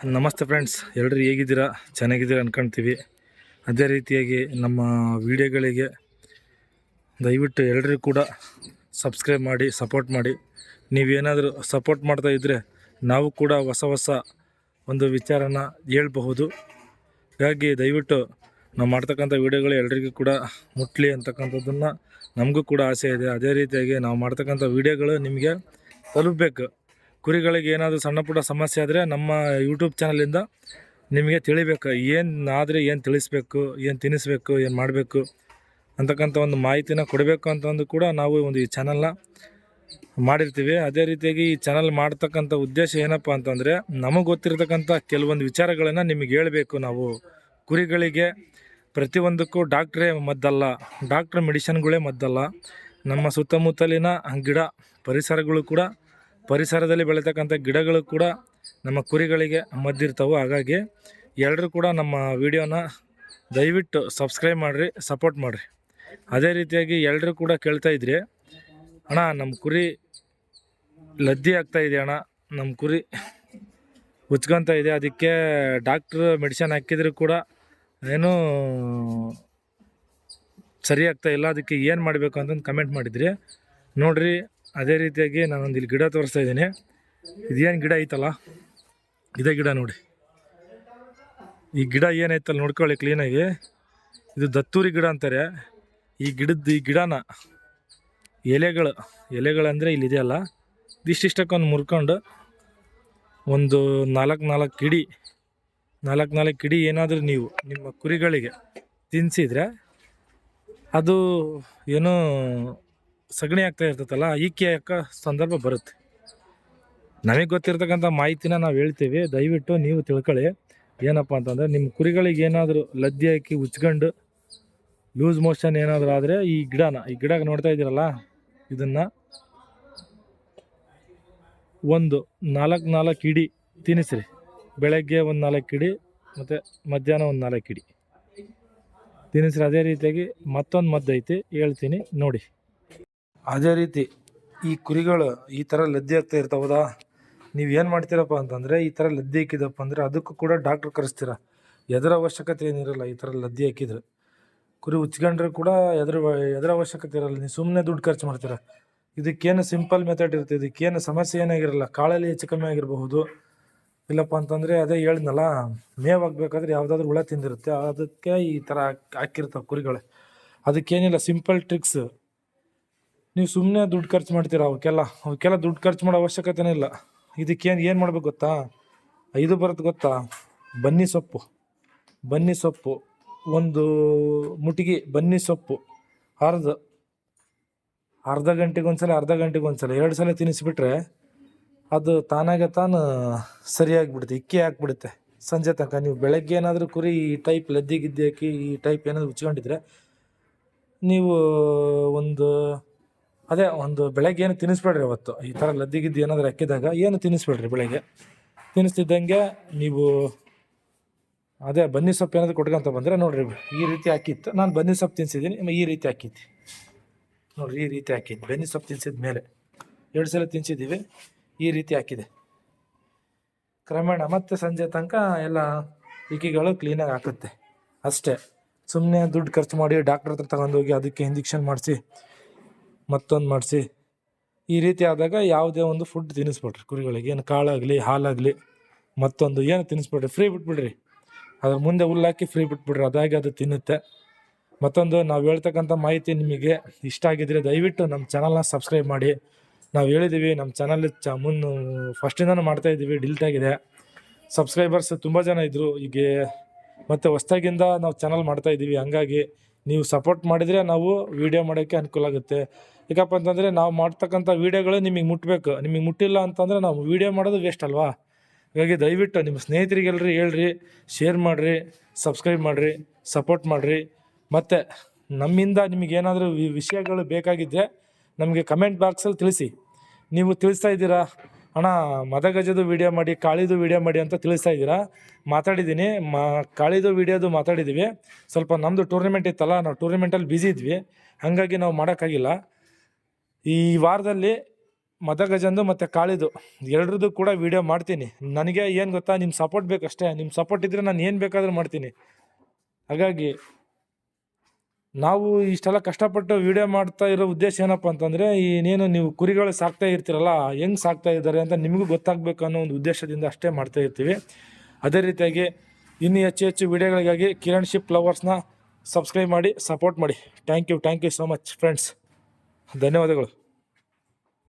ನಮಸ್ತೆ ಫ್ರೆಂಡ್ಸ್ ಎಲ್ಲರೂ ಹೇಗಿದ್ದೀರಾ? ಚೆನ್ನಾಗಿದ್ದೀರಾ ಅಂದ್ಕೊಳ್ತೀವಿ ಅದೇ ರೀತಿಯಾಗಿ ನಮ್ಮ ವಿಡಿಯೋಗಳಿಗೆ ದಯವಿಟ್ಟು ಎಲ್ಲರೂ ಕೂಡ ಸಬ್ಸ್ಕ್ರೈಬ್ ಮಾಡಿ, ಸಪೋರ್ಟ್ ಮಾಡಿ. ನೀವೇನಾದರೂ ಸಪೋರ್ಟ್ ಮಾಡ್ತಾ ಇದ್ದರೆ ನಾವು ಕೂಡ ಹೊಸ ಹೊಸ ಒಂದು ವಿಚಾರನ ಹೇಳ್ಬಹುದು. ಹಾಗಾಗಿ ದಯವಿಟ್ಟು ನಾವು ಮಾಡ್ತಕ್ಕಂಥ ವಿಡಿಯೋಗಳು ಎಲ್ರಿಗೂ ಕೂಡ ಮುಟ್ಲಿ ಅಂತಕ್ಕಂಥದ್ದನ್ನು ನಮಗೂ ಕೂಡ ಆಸೆ ಇದೆ. ಅದೇ ರೀತಿಯಾಗಿ ನಾವು ಮಾಡ್ತಕ್ಕಂಥ ವಿಡಿಯೋಗಳು ನಿಮಗೆ ತಲುಪಬೇಕು. ಕುರಿಗಳಿಗೆ ಏನಾದರೂ ಸಣ್ಣ ಪುಟ್ಟ ಸಮಸ್ಯೆ ಆದರೆ ನಮ್ಮ ಯೂಟ್ಯೂಬ್ ಚಾನಲಿಂದ ನಿಮಗೆ ತಿಳಿಬೇಕು. ಏನು ಆದರೆ ಏನು ತಿಳಿಸ್ಬೇಕು, ಏನು ತಿನ್ನಿಸ್ಬೇಕು, ಏನು ಮಾಡಬೇಕು ಅಂತಕ್ಕಂಥ ಒಂದು ಮಾಹಿತಿನ ಕೊಡಬೇಕು ಅಂತಂದು ಕೂಡ ನಾವು ಒಂದು ಈ ಚಾನಲ್ನ ಮಾಡಿರ್ತೀವಿ. ಅದೇ ರೀತಿಯಾಗಿ ಈ ಚಾನಲ್ ಮಾಡ್ತಕ್ಕಂಥ ಉದ್ದೇಶ ಏನಪ್ಪ ಅಂತಂದರೆ ನಮಗೆ ಗೊತ್ತಿರತಕ್ಕಂಥ ಕೆಲವೊಂದು ವಿಚಾರಗಳನ್ನು ನಿಮಗೆ ಹೇಳಬೇಕು. ನಾವು ಕುರಿಗಳಿಗೆ ಪ್ರತಿಯೊಂದಕ್ಕೂ ಡಾಕ್ಟ್ರೇ ಮದ್ದಲ್ಲ ಡಾಕ್ಟ್ರ್ ಮೆಡಿಷನ್ಗಳೇ ಮದ್ದಲ್ಲ. ನಮ್ಮ ಸುತ್ತಮುತ್ತಲಿನ ಗಿಡ ಪರಿಸರಗಳು ಕೂಡ ಪರಿಸರದಲ್ಲಿ ಬೆಳೀತಕ್ಕಂಥ ಗಿಡಗಳು ಕೂಡ ನಮ್ಮ ಕುರಿಗಳಿಗೆ ಮದ್ದಿರ್ತವೆ. ಹಾಗಾಗಿ ಎಲ್ಲರೂ ಕೂಡ ನಮ್ಮ ವಿಡಿಯೋನ ದಯವಿಟ್ಟು ಸಬ್ಸ್ಕ್ರೈಬ್ ಮಾಡಿರಿ, ಸಪೋರ್ಟ್ ಮಾಡಿರಿ. ಅದೇ ರೀತಿಯಾಗಿ ಎಲ್ಲರೂ ಕೂಡ ಕೇಳ್ತಾ ಇದ್ರಿ, ಅಣ್ಣ, ನಮ್ಮ ಕುರಿ ಲದ್ದಿ ಆಗ್ತಾ ಇದೆ ಅಣ್ಣ, ನಮ್ಮ ಕುರಿ ಉಚ್ಕೊತ ಇದೆ. ಅದಕ್ಕೆ ಡಾಕ್ಟ್ರ್ ಮೆಡಿಸನ್ ಹಾಕಿದ್ರು ಕೂಡ ಏನೂ ಸರಿ ಆಗ್ತಾ ಇಲ್ಲ. ಅದಕ್ಕೆ ಏನು ಮಾಡಬೇಕು ಅಂತಂದು ಕಮೆಂಟ್ ಮಾಡಿದ್ರಿ. ನೋಡ್ರಿ ಅದೇ ರೀತಿಯಾಗಿ ನಾನೊಂದು ಇಲ್ಲಿ ಗಿಡ ತೋರಿಸ್ತಾ ಇದ್ದೀನಿ. ಇದೇನು ಗಿಡ ಐತಲ್ಲ? ಇದೇ ಗಿಡ ನೋಡಿ. ಈ ಗಿಡ ಏನೈತಲ್ಲ ನೋಡ್ಕೊಳ್ಳಿ ಕ್ಲೀನಾಗಿ ಇದು ದತ್ತೂರಿ ಗಿಡ ಅಂತಾರೆ. ಈ ಗಿಡದ ಈ ಗಿಡನ ಎಲೆಗಳು, ಎಲೆಗಳಂದರೆ ಇಲ್ಲಿದೆಯಲ್ಲ ಇಷ್ಟಿಷ್ಟಕ್ಕೊಂದು ಮುರ್ಕೊಂಡು ಒಂದು ನಾಲ್ಕು ನಾಲ್ಕು ಕಿಡಿ, ನಾಲ್ಕು ನಾಲ್ಕು ಕಿಡಿ ಏನಾದರೂ ನೀವು ನಿಮ್ಮ ಕುರಿಗಳಿಗೆ ತಿನ್ನಿಸಿದರೆ ಅದು ಏನೋ ಸಗಣಿ ಆಗ್ತಾ ಇರ್ತೈತಲ್ಲ, ಈಕೆ ಯಾಕ ಸಂದರ್ಭ ಬರುತ್ತೆ? ನಮಗೆ ಗೊತ್ತಿರ್ತಕ್ಕಂಥ ಮಾಹಿತಿನ ನಾವು ಹೇಳ್ತೀವಿ. ದಯವಿಟ್ಟು ನೀವು ತಿಳ್ಕೊಳ್ಳಿ. ಏನಪ್ಪ ಅಂತಂದರೆ ನಿಮ್ಮ ಕುರಿಗಳಿಗೆ ಏನಾದರೂ ಲದ್ದಿ ಹಾಕಿ ಉಚ್ಕೊಂಡು ಲೂಸ್ ಮೋಷನ್ ಏನಾದರೂ ಆದರೆ ಈ ಗಿಡನ, ಈ ಗಿಡ ನೋಡ್ತಾ ಇದ್ದೀರಲ್ಲ, ಇದನ್ನು ಒಂದು ನಾಲ್ಕು ನಾಲ್ಕು ಇಡಿ ತಿನ್ನಿಸ್ರಿ. ಬೆಳಗ್ಗೆ ಒಂದು ನಾಲ್ಕು ಇಡಿ, ಮತ್ತು ಮಧ್ಯಾಹ್ನ ಒಂದು ನಾಲ್ಕು ಇಡಿ. ತಿನ್ನಿಸ್ರಿ, ಅದೇ ರೀತಿಯಾಗಿ ಮತ್ತೊಂದು ಮದ್ದು ಐತಿ ಹೇಳ್ತೀನಿ ನೋಡಿ. ಅದೇ ರೀತಿ ಈ ಕುರಿಗಳು ಈ ಥರ ಲದ್ದಿ ಆಗ್ತಾ ಇರ್ತಾವದಾ ನೀವು ಏನು ಮಾಡ್ತೀರಪ್ಪ ಅಂತಂದರೆ ಈ ಥರ ಲದ್ದಿ ಹಾಕಿದಪ್ಪ ಅಂದರೆ ಅದಕ್ಕೂ ಕೂಡ ಡಾಕ್ಟ್ರ್ ಕರೆಸ್ತೀರ? ಎದರ ಅವಶ್ಯಕತೆ ಏನಿರಲ್ಲ ಈ ಥರ ಲದ್ದಿ ಹಾಕಿದ್ರೆ. ಕುರಿ ಉಚ್ಕೊಂಡ್ರೆ ಕೂಡ ಎದ್ರ ಎದರ ಅವಶ್ಯಕತೆ ಇರಲ್ಲ. ನೀವು ಸುಮ್ಮನೆ ದುಡ್ಡು ಖರ್ಚು ಮಾಡ್ತೀರ? ಇದಕ್ಕೇನು ಸಿಂಪಲ್ ಮೆಥಡ್ ಇರುತ್ತೆ? ಇದಕ್ಕೇನು ಸಮಸ್ಯೆ ಏನಾಗಿರಲ್ಲ ಕಾಳಲ್ಲಿ ಹೆಚ್ಚು ಕಮ್ಮಿ ಆಗಿರಬಹುದು. ಇಲ್ಲಪ್ಪ ಅಂತಂದರೆ ಅದೇ ಹೇಳಿದ್ನಲ್ಲ, ಮೇವು ಹಾಕ್ಬೇಕಾದ್ರೆ ಯಾವುದಾದ್ರೂ ಹುಳ ತಿಂದಿರುತ್ತೆ. ಅದಕ್ಕೆ ಈ ಥರ ಹಾಕ್, ಹಾಕಿರ್ತಾವೆ ಕುರಿಗಳು. ಅದಕ್ಕೇನಿಲ್ಲ ಸಿಂಪಲ್ ಟ್ರಿಕ್ಸ್ ನೀವು ಸುಮ್ಮನೆ ದುಡ್ಡು ಖರ್ಚು ಮಾಡ್ತೀರ ಅವಕ್ಕೆಲ್ಲ ಅವಕ್ಕೆಲ್ಲ ದುಡ್ಡು ಖರ್ಚು ಮಾಡೋ ಅವಶ್ಯಕತೆನೇ ಇಲ್ಲ. ಇದಕ್ಕೇನು ಏನು ಮಾಡ್ಬೇಕು ಗೊತ್ತಾ? ಇದು ಬರುತ್ತೆ ಗೊತ್ತಾ? ಬನ್ನಿ ಸೊಪ್ಪು. ಬನ್ನಿ ಸೊಪ್ಪು. ಒಂದು ಮುಟಿಗೆ ಬನ್ನಿ ಸೊಪ್ಪು. ಅರ್ಧ. ಅರ್ಧ ಗಂಟೆಗೆ ಒಂದ್ಸಲ ಅರ್ಧ ಗಂಟೆಗೆ ಒಂದ್ಸಲ ಎರಡು ಸಲ ತಿನ್ನಿಸ್ಬಿಟ್ರೆ ಅದು ತಾನಾಗೆ ತಾನು ಸರಿಯಾಗಿಬಿಡುತ್ತೆ. ಇಕ್ಕಿ ಹಾಕ್ಬಿಡುತ್ತೆ. ಸಂಜೆ ತನಕ. ನೀವು ಬೆಳಗ್ಗೆ ಏನಾದರೂ ಕುರಿ ಈ ಟೈಪ್ ಲದ್ದಿ ಗಿದ್ದಿ ಹಾಕಿ ಈ ಟೈಪ್ ಏನಾದರೂ ಉಚ್ಕೊಂಡಿದ್ರೆ ನೀವು ಒಂದು ಅದೇ ಒಂದು ಬೆಳಗ್ಗೆ ಏನು ತಿನ್ನಿಸ್ಬೇಡ್ರಿ ಅವತ್ತು. ಈ ಥರ ಲದ್ದಿಗಿದ್ದು ಏನಾದರೂ ಹಾಕಿದಾಗ ಏನು ತಿನ್ನಿಸ್ಬೇಡ್ರಿ ಬೆಳಗ್ಗೆ? ತಿನ್ನಿಸ್ತಿದ್ದಂಗೆ ನೀವು ಅದೇ ಬನ್ನಿ ಸೊಪ್ಪು ಏನಾದರೂ ಕೊಟ್ಕೊಂತ ಬಂದರೆ ನೋಡ್ರಿ ಈ ರೀತಿ ಹಾಕಿತ್ತು. ನಾನು ಬನ್ನಿ ಸೊಪ್ಪು ತಿನ್ಸಿದ್ದೀನಿ. ಈ ರೀತಿ ಹಾಕಿತ್ತು ನೋಡ್ರಿ, ಈ ರೀತಿ ಹಾಕಿದ್ದು. ಬೆನ್ನಿ ಸೊಪ್ಪು ತಿನ್ಸಿದ ಮೇಲೆ ಎರಡು ಸಲ ತಿನ್ಸಿದ್ದೀವಿ. ಈ ರೀತಿ ಹಾಕಿದೆ. ಕ್ರಮೇಣ ಮತ್ತೆ ಸಂಜೆ ತನಕ ಎಲ್ಲ ಇಕ್ಕಿಗಳು ಕ್ಲೀನಾಗಿ ಹಾಕುತ್ತೆ. ಅಷ್ಟೇ. ಸುಮ್ಮನೆ ದುಡ್ಡು ಖರ್ಚು ಮಾಡಿ ಡಾಕ್ಟ್ರ್ ಹತ್ರ ತಗೊಂಡೋಗಿ ಅದಕ್ಕೆ ಇಂಜೆಕ್ಷನ್ ಮಾಡಿಸಿ ಮತ್ತೊಂದು ಮಾಡಿಸಿ. ಈ ರೀತಿ ಆದಾಗ ಯಾವುದೇ ಒಂದು ಫುಡ್ ತಿನ್ನಿಸ್ಬಿಡ್ರಿ. ಕುರಿಗಳಿಗೆ ಏನು ಕಾಳಾಗಲಿ, ಹಾಲಾಗಲಿ, ಮತ್ತೊಂದು ಏನು ತಿನ್ನಿಸ್ಬಿಡ್ರಿ. ಫ್ರೀ ಬಿಟ್ಬಿಡ್ರಿ. ಅದ್ರ ಮುಂದೆ ಹುಲ್ಲಾಕಿ ಫ್ರೀ ಬಿಟ್ಬಿಡ್ರಿ. ಅದಾಗಿ ಅದು ತಿನ್ನುತ್ತೆ. ಮತ್ತೊಂದು ನಾವು ಹೇಳ್ತಕ್ಕಂಥ ಮಾಹಿತಿ ನಿಮಗೆ ಇಷ್ಟ ಆಗಿದ್ರೆ ದಯವಿಟ್ಟು ನಮ್ಮ ಚಾನಲ್ನ ಸಬ್ಸ್ಕ್ರೈಬ್ ಮಾಡಿ. ನಾವು ಹೇಳಿದ್ದೀವಿ ನಮ್ಮ ಚಾನಲ್ ಚ ಮುನ್ನು ಫಸ್ಟಿಂದನೂ ಮಾಡ್ತಾ ಇದ್ದೀವಿ ಡಿಲ್ಟ್ ಆಗಿದೆ. ಸಬ್ಸ್ಕ್ರೈಬರ್ಸ್ ತುಂಬ ಜನ ಇದ್ದರು ಈಗ ಮತ್ತು ಹೊಸ್ದಾಗಿಂದ ನಾವು ಚಾನಲ್ ಮಾಡ್ತಾ ಇದ್ದೀವಿ ಹಂಗಾಗಿ ನೀವು ಸಪೋರ್ಟ್ ಮಾಡಿದರೆ ನಾವು ವೀಡಿಯೋ ಮಾಡೋಕ್ಕೆ ಅನುಕೂಲ ಆಗುತ್ತೆ. ಯಾಕಪ್ಪ ಅಂತಂದರೆ ನಾವು ಮಾಡ್ತಕ್ಕಂಥ ವೀಡಿಯೋಗಳು ನಿಮಗೆ ಮುಟ್ಟಬೇಕು ನಿಮಗೆ ಮುಟ್ಟಿಲ್ಲ ಅಂತಂದರೆ ನಾವು ವೀಡಿಯೋ ಮಾಡೋದು ವೇಸ್ಟ್ ಅಲ್ವಾ? ಹಾಗಾಗಿ ದಯವಿಟ್ಟು ನಿಮ್ಮ ಸ್ನೇಹಿತರಿಗೆಲ್ಲರಿ ಹೇಳ್ರಿ ಶೇರ್ ಮಾಡಿರಿ ಸಬ್ಸ್ಕ್ರೈಬ್ ಮಾಡಿರಿ ಸಪೋರ್ಟ್ ಮಾಡಿರಿ. ಮತ್ತು ನಮ್ಮಿಂದ ನಿಮಗೇನಾದರೂ ವಿಷಯಗಳು ಬೇಕಾಗಿದ್ದರೆ ನಮಗೆ ಕಮೆಂಟ್ ಬಾಕ್ಸಲ್ಲಿ ತಿಳಿಸಿ. ನೀವು ತಿಳಿಸ್ತಾ ಇದ್ದೀರಾ? ಅಣ್ಣ ಮದಗಜದು ವೀಡಿಯೋ ಮಾಡಿ, ಕಾಳಿದು ವೀಡಿಯೋ ಮಾಡಿ ಅಂತ ತಿಳಿಸ್ತಾ ಇದ್ದೀರಾ? ಮಾತಾಡಿದ್ದೀನಿ, ಮಾ, ಕಾಳಿದು ವೀಡಿಯೋದು ಮಾತಾಡಿದ್ದೀವಿ. ಸ್ವಲ್ಪ ನಮ್ಮದು ಟೂರ್ನಮೆಂಟ್ ಇತ್ತಲ್ಲ, ನಾವು ಟೂರ್ನಮೆಂಟಲ್ಲಿ ಬ್ಯುಸಿ ಇದ್ವಿ. ಹಾಗಾಗಿ ನಾವು ಮಾಡೋಕ್ಕಾಗಿಲ್ಲ. ಈ ವಾರದಲ್ಲಿ ಮದಗಜಂದು ಮತ್ತು ಕಾಳಿದು ಎರಡರದ್ದು ಕೂಡ ವಿಡಿಯೋ ಮಾಡ್ತೀನಿ. ನನಗೆ ಏನು ಗೊತ್ತಾ ನಿಮ್ಮ ಸಪೋರ್ಟ್ ಬೇಕಷ್ಟೇ. ನಿಮ್ಮ ಸಪೋರ್ಟ್ ಇದ್ದರೆ ನಾನು ಏನು ಬೇಕಾದರೂ ಮಾಡ್ತೀನಿ. ಹಾಗಾಗಿ ನಾವು ಇಷ್ಟೆಲ್ಲ ಕಷ್ಟಪಟ್ಟು ವಿಡಿಯೋ ಮಾಡ್ತಾ ಇರೋ ಉದ್ದೇಶ ಏನಪ್ಪ ಅಂತಂದರೆ ಏನೇನು ನೀವು ಕುರಿಗಳು ಸಾಕ್ತಾ ಇರ್ತೀರಲ್ಲ, ಹೆಂಗೆ ಸಾಕ್ತಾ ಇದ್ದಾರೆ ಅಂತ ನಿಮಗೂ ಗೊತ್ತಾಗಬೇಕು ಅನ್ನೋ ಒಂದು ಉದ್ದೇಶದಿಂದ ಅಷ್ಟೇ ಮಾಡ್ತಾ ಇರ್ತೀವಿ. ಅದೇ ರೀತಿಯಾಗಿ ಇನ್ನೂ ಹೆಚ್ಚು ಹೆಚ್ಚು ವಿಡಿಯೋಗಳಿಗಾಗಿ ಕಿರಣ್ ಶಿಪ್ ಲವರ್ಸ್ನ ಸಬ್ಸ್ಕ್ರೈಬ್ ಮಾಡಿ ಸಪೋರ್ಟ್ ಮಾಡಿ. Thank you thank you so much friends ಧನ್ಯವಾದಗಳು.